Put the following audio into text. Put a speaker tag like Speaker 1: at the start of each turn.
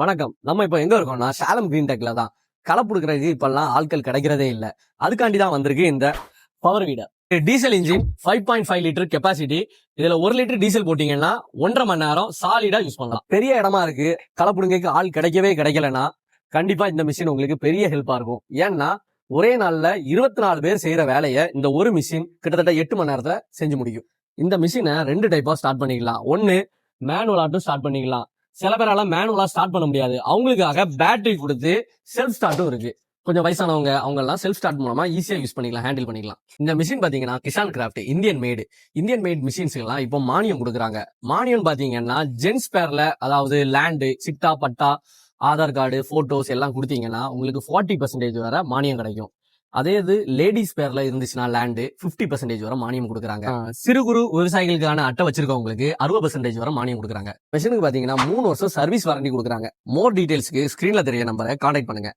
Speaker 1: வணக்கம். நம்ம இப்போ எங்க இருக்கோம்னா சேலம் கிரீன் டெக்ல தான். களை புடுக்கிறதுக்கு இப்பெல்லாம் ஆட்கள் கிடைக்கிறதே இல்லை. அதுக்காண்டி தான் வந்திருக்கு இந்த power weeder diesel engine five point five litre capacity இதுல ஒரு லிட்டர் டீசல் போட்டீங்கன்னா ஒன்றரை மணி நேரம் சாலிடா யூஸ் பண்ணலாம். பெரிய இடமா இருக்கு. களை புடுங்கைக்கு ஆள் கிடைக்கவே கிடைக்கலன்னா கண்டிப்பா இந்த மிஷின் உங்களுக்கு பெரிய ஹெல்ப்பா இருக்கும். ஏன்னா ஒரே நாள்ல இருபத்தி நாலு பேர் செய்யற வேலையை இந்த ஒரு மிஷின் கிட்டத்தட்ட எட்டு மணி நேரத்துல செஞ்சு முடியும் இந்த மிஷினை ரெண்டு டைப்பா ஸ்டார்ட் பண்ணிக்கலாம். ஒன்னு மேனுவல் ஆட்டும் ஸ்டார்ட் பண்ணிக்கலாம். சில பேரால மேனுவலா ஸ்டார்ட் பண்ண முடியாது. அவங்களுக்காக பேட்டரி கொடுத்து செல்ஃப் ஸ்டார்ட்டும் இருக்கு. கொஞ்சம் வயசானவங்க அவங்க எல்லாம் செல்ஃப் ஸ்டார்ட் மூலமா ஈஸியா யூஸ் பண்ணிக்கலாம் ஹேண்டில் பண்ணிக்கலாம். இந்த மிஷின் பாத்தீங்கன்னா Kisan Kraft Indian made Indian made machines எல்லாம் இப்போ மானியம் கொடுக்குறாங்க. மானியம் பாத்தீங்கன்னா ஜென்ஸ் பேர்ல அதாவது லேண்டு சிட்டா பட்டா ஆதார் கார்டு போட்டோஸ் எல்லாம் கொடுத்தீங்கன்னா உங்களுக்கு ஃபார்ட்டி பர்சன்டேஜ் வர மானியம் கிடைக்கும். அதே இது லேடிஸ் பேர்ல இருந்துச்சுன்னா லேண்டு 50% பர்சன்டேஜ் வரை மானியம் கொடுக்குறாங்க. சிறு குறு விவசாயிகளுக்கான அட்டை வச்சிருக்கவங்களுக்கு அறுபது பர்சன்டேஜ் வரை மானியம் கொடுக்குறாங்க. மிஷினுக்கு பாத்தீங்கன்னா மூணு வருஷம் சர்வீஸ் வாரண்டி கொடுக்குறாங்க. மோர் டீடைல்ஸ்க்கு ஸ்கிரீன்ல தெரிய நம்பரை கான்டாக்ட் பண்ணுங்க.